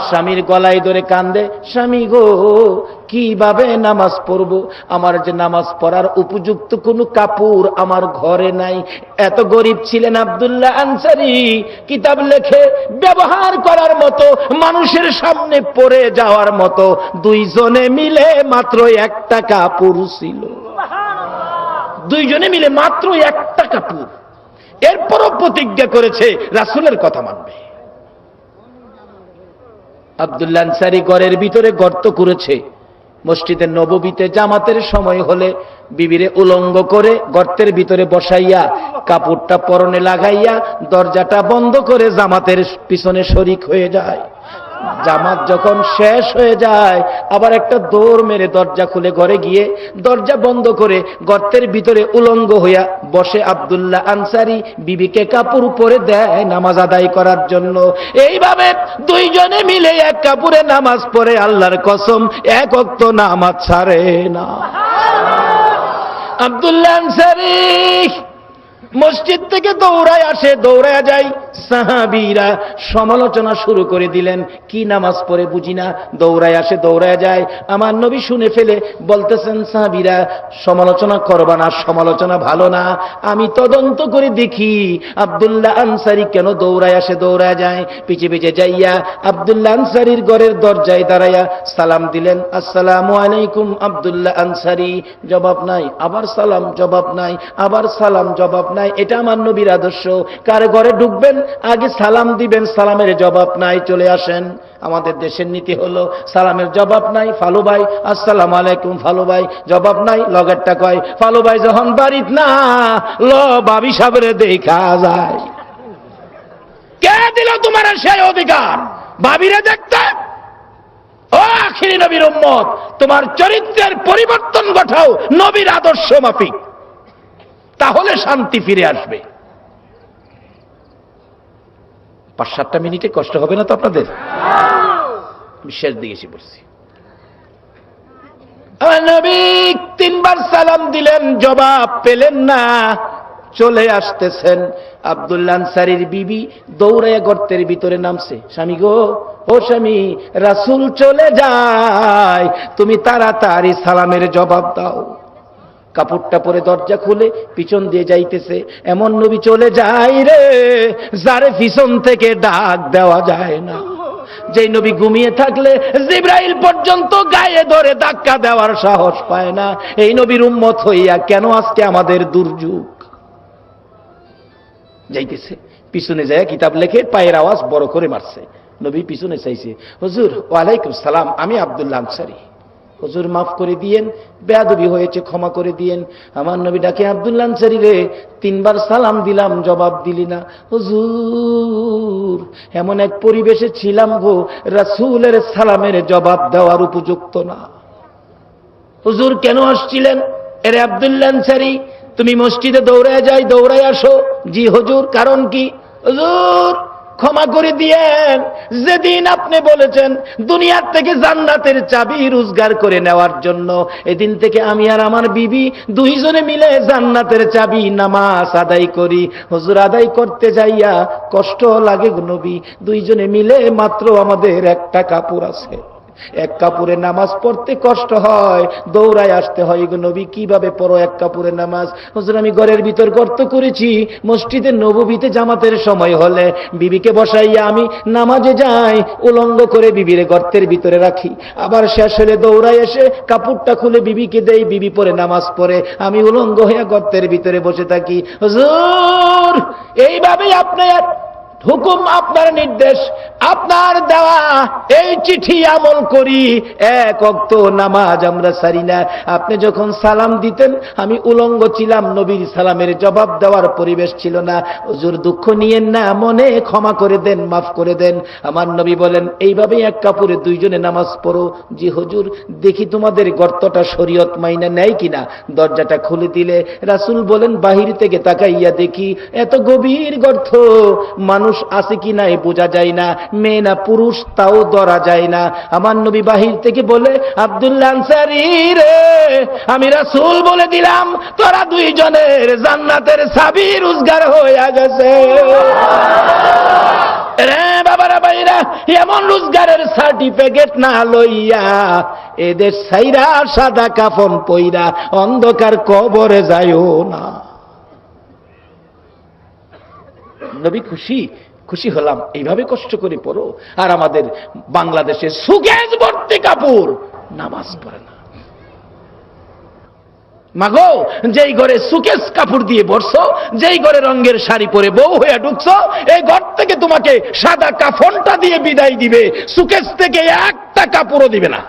স্বামীর গলায় ধরে কান্দে স্বামী গো কীভাবে নামাজ পড়ব? আমার যে নামাজ পড়ার উপযুক্ত কোনো কাপড় আমার ঘরে নাই। এত গরিব ছিলেন আব্দুল্লাহ আনসারি। কিতাব লেখে ব্যবহার করার মতো মানুষের সামনে পড়ে যাওয়ার মতো দুইজনে মিলে মাত্র একটা কাপড় ছিল। দুইজনে মিলে মাত্র একটা কাপড়। এরপরও প্রতিজ্ঞা করেছে রাসুলের কথা মানবে। আব্দুল্লাহ আনসারি ঘরের ভিতরে গর্ত করেছে। মসজিদের নববীতে জামাতের সময় হলে বিবিরে উলঙ্গ করে গর্তের ভিতরে বসাইয়া, কাপড়টা পরনে লাগাইয়া, দরজাটা বন্ধ করে জামাতের পিছনে শরিক হয়ে যায়। জামাত যখন শেষ হয়ে যায়, আবার একটা দৌড় মেরে দরজা খুলে ঘরে গিয়ে দরজা বন্ধ করে গর্তের ভিতরে উলঙ্গ হইয়া বসে আব্দুল্লাহ আনসারি বিবিকে কাপড় পরে দেয় নামাজ আদায় করার জন্য। এইভাবে দুইজনে মিলে এক কাপড়ে নামাজ পড়ে, আল্লাহর কসম, এক অক্ত নামাজ ছাড়ে না। আব্দুল্লাহ আনসারি মসজিদ থেকে দৌড়ায় আসে, দৌড়ায় যায়। সাহাবিরা সমালোচনা শুরু করে দিলেন, কি নামাজ পড়ে বুঝি না? দৌড়ায় আসে, দৌড়ায় যায়। আমার নবী শুনে ফেলে, বলতেছেন, সাহাবিরা, সমালোচনা করবা না, সমালোচনা ভালো না। আমি তদন্ত করে দেখি, আব্দুল্লাহ আনসারি কেন দৌড়ায় আসে, দৌড়ায় যায়। পিছে পিছে যাইয়া আব্দুল্লাহ আনসারির ঘরের দরজায় দাঁড়াইয়া সালাম দিলেন, আসসালামু আলাইকুম আব্দুল্লাহ আনসারি, জবাব নাই। আবার সালাম, জবাব নাই। আবার সালাম, জবাব নাই। এটা আমার নবীর আদর্শ। কার ঘরে ঢুকবেন, আগে সালাম দিবেন, সালামের জবাব নাই, চলে আসেন। আমাদের দেশের নীতি হলো, সালামের জবাব নাই, ফালু ভাই, আসসালাম আলাইকুম, ফালু ভাই, জবাব নাই, লগেরটা কয়, ফালু ভাই যখন বাড়িত না, ল, বাবি সাবরে দেখা যায়। কে দিল তোমার সেই অধিকার? ভাবিরে দেখতে? ও আখিরি নবীর উম্মত, তোমার চরিত্রের পরিবর্তন ঘটাও, নবীর আদর্শ মাফিক। তাহলে শান্তি ফিরে আসবে। পাঁচ সাতটা মিনিটে কষ্ট হবে না তো আপনাদের? আমি শেষ দিকে এসে পড়ছি। তিনবার সালাম দিলেন, জবাব পেলেন না। চলে আসতেছেন আব্দুল্লাহ আনসারির বিবি, দৌড়াইয়া গর্তের ভিতরে নামছে। স্বামী গো, ও স্বামী, রাসুল চলে যায়, তুমি তাড়াতাড়ি সালামের জবাব দাও। কাপড়টা পরে দরজা খুলে পিছন দিয়ে যাইতেছে। এমন নবী চলে যায় রে, যারে পিছন থেকে ডাক দেওয়া যায় না। যেই নবী ঘুমিয়ে থাকলে জিব্রাইল পর্যন্ত গায়ে ধরে ধাক্কা দেওয়ার সাহস পায় না। এই নবীর উম্মত হইয়া কেন আজকে আমাদের দুর্যোগ? যাইতেছে, পিছনে যায় কিতাব লেখে পায়ের আওয়াজ বড় করে মারছে। নবী পিছনে চাইছে, হুজুর, ওয়ালাইকুম সালাম, আমি আব্দুল্লাহ আনসারি। হুজুর মাফ করে দিয়েন, বেয়াদবি হয়েছে, ক্ষমা করে দিয়েন। আমার নবী ডাকে, আব্দুল্লাহ আনসারি রে, তিনবার সালাম দিলাম, জবাব দিলি না। হুজুর, এমন এক পরিবেশে ছিলাম গো, রাসূলের সালামের জবাব দেওয়ার উপযুক্ত না। হুজুর, কেন আসছিলেন? এরে আব্দুল্লাহ আনসারি, তুমি মসজিদে দৌড়ায় যাই, দৌড়ায় আসো। জি হুজুর, কারণ কি? হুজুর ক্ষমা করে দিয়েন। যেদিন আপনি বলেছেন, দুনিয়ার থেকে জান্নাতের চাবি রোজগার করে নেওয়ার জন্য, এদিন থেকে আমি আর আমার বিবি দুইজনে মিলে জান্নাতের চাবি নামাজ আদায় করি। হজুর আদায় করতে যাইয়া কষ্ট লাগে নবী, দুইজনে মিলে মাত্র আমাদের একটা কাপড় আছে। এক কাপড়ে নামাজ পড়তে কষ্ট হয়, দৌড়ায় আসতে হয়। গো নবী, কীভাবে পড়ো এক কাপড়ে নামাজ? হুজুর, আমি ঘরের ভিতর গর্ত করেছি মসজিদের নববীতে জামাতের সময় হলে বিবিকে বসাইয়া আমি নামাজে যাই, উলঙ্গ করে বিবিরে গর্তের ভিতরে রাখি। আবার শেষ হলে দৌড়ায় এসে কাপড়টা খুলে বিবিকে দেই, বিবি পরে নামাজ পড়ে। আমি উলঙ্গ হয়ে গর্তের ভিতরে বসে থাকি। হুজুর, এইভাবেই আপনার হুকুম আপনার নির্দেশ, আপনার দেওয়া এই চিঠি আমল করি, এক অক্ত নামাজ আমরা সারি না। আপনি যখন সালাম দিতেন, আমি উলঙ্গ ছিলাম, নবীর সালামের জবাব দেওয়ার পরিবেশ ছিল না। হুজুর, দুঃখ নিয়েন না, মনে ক্ষমা করে দেন, মাফ করে দেন। আমার নবী বলেন, এইভাবেই এক কাপড়ে দুইজনে নামাজ পড়ো। জি হুজুর, দেখি তোমাদের গর্তটা শরীয়ত মাইনা নেয় কিনা। দরজাটা খুলে দিলে রাসুল বলেন, বাহির থেকে তাকাইয়া দেখি, এত গভীর গর্ত। মানুষ আছে কি নাই বোঝা যায় না, মেয়ে না পুরুষ তাও ধরা যায় না। আমার নবী বাহির থেকে বলে, আব্দুল্লাহ রে, আমি রাসূল বলে দিলাম, তোরা দুইজনের জান্নাতের সাবি রোজগার হয়ে গেছে। এমন রোজগারের সার্টিফিকেট না লইয়া এদের সাইরা সাদা কাফন পইরা অন্ধকার কবরে যায়ও না। নবী খুশি? খুশি হলাম, এইভাবে কষ্ট করে পড়ো। আর আমাদের বাংলাদেশে সুগেজ ভর্তি কাপড়, নামাজ পড়ে না। মাগো, যেই ঘরে সুকেশ কাপড় দিয়ে বসছো যেই ঘরে রঙের শাড়ি পরে বউ হয়ে ঢুকছো, এই ঘর থেকে তোমাকে সাদা কাফনটা দিয়ে বিদায় দিবে। সুকেশ থেকে একটা কাপড়ও দিবে না।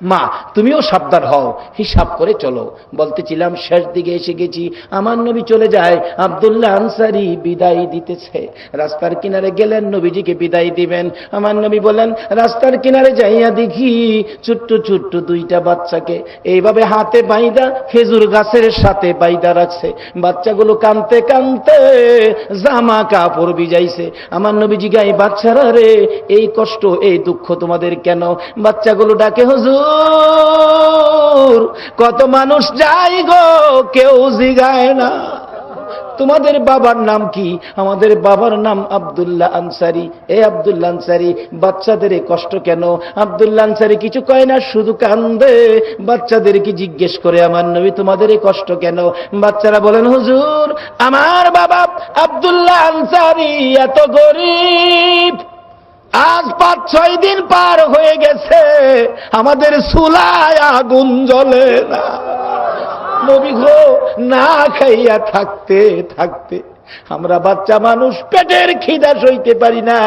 মা, তুমিও সাবধান হও, হিসাব করে চলো। বলতেছিলাম, শেষ দিকে এসে গেছি, আমার নবী চলে যায়, আবদুল্লাহ আনসারি বিদায় দিতেছে। রাস্তার কিনারে গেলেন, নবীজিকে বিদায় দিবেন। আমার নবী বলেন রাস্তার কিনারে যাইয়া দেখি, ছোট্ট ছোট্ট দুইটা বাচ্চাকে এইভাবে হাতে বাইদা খেজুর গাছের সাথে বাইদা রাখছে। বাচ্চাগুলো কানতে কানতে জামা কাপড় ভিজাইছে। আমার নবীজি গাই বাচ্চারা রে, এই কষ্ট, এই দুঃখ তোমাদের কেন? বাচ্চাগুলো ডাকে, হুজুর কত মানুষ যাই গো, কেউ জিগায় না। তোমাদের বাবার নাম কি? আমাদের বাবার নাম আব্দুল্লাহ আনসারি। এ আব্দুল্লাহ আনসারি, বাচ্চাদের কষ্ট কেন? আব্দুল্লাহ আনসারি কিছু কয় না, শুধু কান্দে। বাচ্চাদের কি জিজ্ঞেস করে আমার নবী, তোমাদের কষ্ট কেন? বাচ্চারা বলেন, হুজুর, আমার বাবা আব্দুল্লাহ আনসারি এত গরিব। আজ পাঁচ, ছয় দিন পার হয়ে গেছে। আমাদের সুলায় আগুন জ্বলে না। নবী গো, না খাইয়া থাকতে থাকতে আমরা বাচ্চা মানুষ পেটের খিদা সইতে পারি না।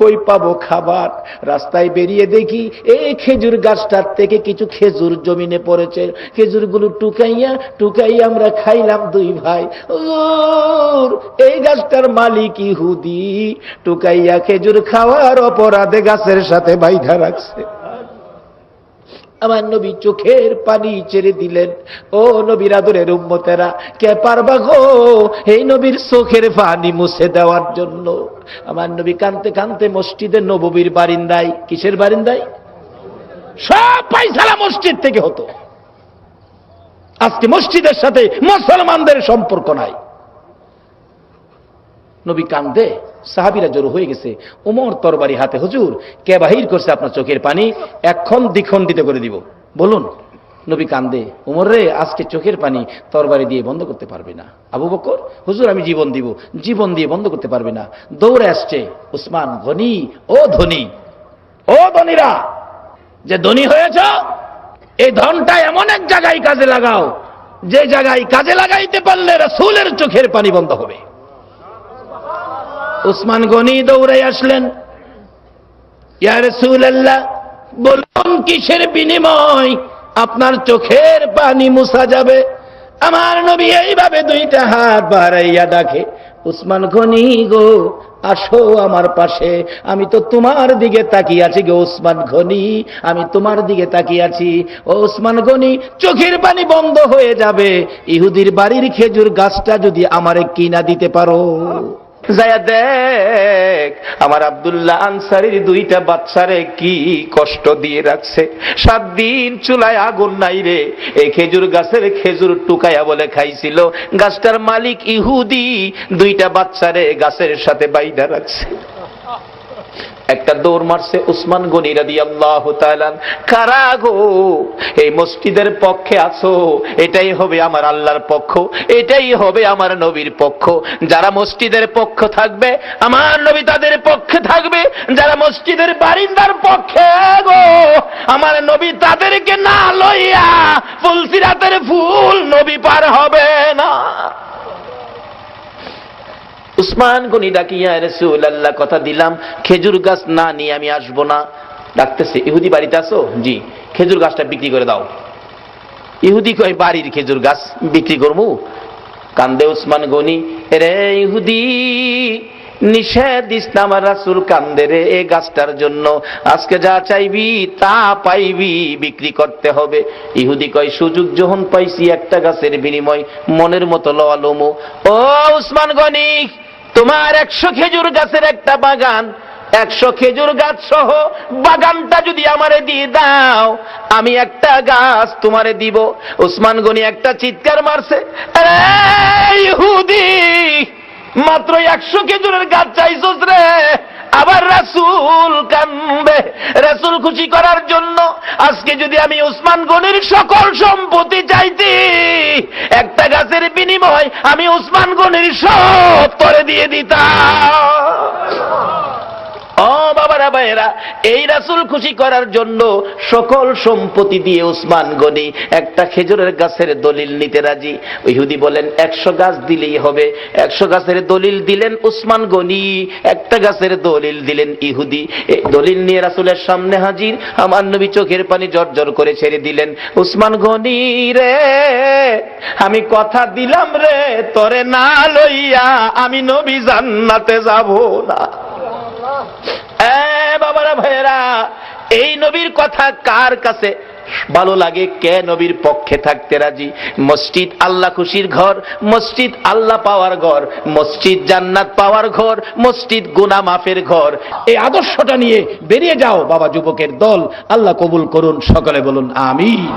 কই পাবো খাবার? রাস্তায় বেরিয়ে দেখি এই খেজুর গাছটার থেকে কিছু খেজুর জমিনে পড়েছে। খেজুরগুলো টুকাইয়া টুকাইয়া আমরা খাইলাম দুই ভাই। এই গাছটার মালিক ইহুদি। টুকাইয়া খেজুর খাওয়ার অপরাধে গাছের সাথে বাইধা রাখছে। আমার নবী চোখের পানি ছেড়ে দিলেন। ও নবীর আদরের উম্মতেরা, কে পারবা গো এই নবীর চোখের পানি মুছে দেওয়ার জন্য? আমার নবী কানতে কানতে মসজিদের নববীর বারিন্দায়, কিসের বারিন্দায়? সব পাইসালা মসজিদ থেকে হতো। আজকে মসজিদের সাথে মুসলমানদের সম্পর্ক নাই। নবী কান্দে, সাহাবিরা জড়ো হয়ে গেছে। উমর তরবারি হাতে, হুজুর, কে বাহির করছে আপনার চোখের পানি? এখন দ্বিখণ্ডিত করে দিব। বলুন, নবী কান্দে, উমর রে, আজকে চোখের পানি তরবারি দিয়ে বন্ধ করতে পারবে না। আবু বকর, হুজুর, আমি জীবন দিব। জীবন দিয়ে বন্ধ করতে পারবে না। দৌড়ে আসছে, উসমান, ধনী, ও ধনী, ও ধনীরা, যে ধনী হয়েছ, এই ধনটা এমন এক জায়গায় কাজে লাগাও, যে জায়গায় কাজে লাগাইতে পারলে রসুলের চোখের পানি বন্ধ হবে। উসমান গনি দৌড়াই আসলেন। ইয়া বলুন কিসের বিনিময়? আপনার চোখের পানি মুছা যাবে। আমার নবী এইভাবে দুইটা হাত বাড়াইয়া ডাকে, উসমান গনি গো, আসো আমার পাশে। আমি তো তোমার দিকে তাকিয়ে আছি গো ওসমান গনি, আমি তোমার দিকে তাকিয়ে আছি। ও ওসমান গনি, চোখের পানি বন্ধ হয়ে যাবে। ইহুদির বাড়ির খেজুর গাছটা যদি আমারে কিনা দিতে পারো। যায়া দেখ, আমার আবদুল্লাহ আনসারির দুইটা বাচ্চারে কি কষ্ট দিয়ে রাখছে। সাত দিন চুলায় আগুন নাই রে এই খেজুর গাছের খেজুর টুকায়া বলে খাইছিল। গাছটার মালিক ইহুদি, দুইটা বাচ্চারে গাছের সাথে বাইদা রাখছে। একটা দৌড় মারছে উসমান গনি রাদি আল্লাহ কারা গো? এই মসজিদের পক্ষে আছো? এটাই হবে আমার আল্লাহর পক্ষ, এটাই হবে আমার নবীর পক্ষ। যারা মসজিদের পক্ষ থাকবে, আমার নবী তাদের পক্ষে থাকবে। যারা মসজিদের বারিন্দার পক্ষে, গো, আমার নবী তাদেরকে না লইয়া ফুলসিরাতের ফুল নবী পার হবে না। উসমান গনি ডাকিয়া রসুল আল্লাহ কথা দিলাম। খেজুর গাছ না নিয়ে আমি আসব না। ডাকতেছে, ইহুদি বাড়িতে আসো জি। খেজুর গাছটা বিক্রি করে দাও। ইহুদি কয়, বাড়ির খেজুর গাছ বিক্রি করব? কান্দে উসমান গনি রে ইহুদি, নিষেধ ইসলাম রাসুল কান্দে রে এ গাছটার জন্য। আজকে যা চাইবি তা পাইবি, বিক্রি করতে হবে। ইহুদি কয়, সুযোগ যখন পাইছি একটা গাছের বিনিময়, মনের মতো লওয়ালমো ও উসমান গনি তোমার একশো খেজুর গাছের একটা বাগান, একশো খেজুর গাছ সহ বাগানটা যদি আমারে দিয়ে দাও, আমি একটা গাছ তোমারে দিব। ওসমান গনি একটা চিৎকার মারছে "আরে মাত্র একশো খেজুরের গাছ চাইছস রে। আবার রাসুল কান্দে রাসুল খুশি করার জন্য আজকে যদি আমি উসমান গনির সকল সম্পত্তি চাইতি, একটা গাছের বিনিময় আমি উসমান গনির সব করে দিয়ে দিতাম। ভাইয়েরা, এই রাসুল খুশি করার জন্য সকল সম্পত্তি দিয়ে উসমান গনি একটা খেজুরের গাছের দলিল নিতে রাজি। ইহুদি বলেন, একশো গাছ দিলেই হবে। একশো গাছের দলিল দিলেন উসমান গনি, একটা গাছের দলিল দিলেন ইহুদি। দলিল নিয়ে রাসুলের সামনে হাজির, আমার নবী চোখের পানি জর্জর করে ছেড়ে দিলেন। উসমান গনি রে, আমি কথা দিলাম রে, তরে না লইয়া আমি নবী জান্নাতে যাব না। এই নবীর কথা কার কাছে? ভালো লাগে কে নবীর পক্ষে থাকতে রাজি? মসজিদ আল্লাহ খুশির ঘর, মসজিদ আল্লাহ পাওয়ার ঘর, মসজিদ জান্নাত পাওয়ার ঘর, মসজিদ গুনা মাফের ঘর। এই আদর্শটা নিয়ে বেরিয়ে যাও বাবা যুবকের দল। আল্লাহ কবুল করুন, সকলে বলুন আমি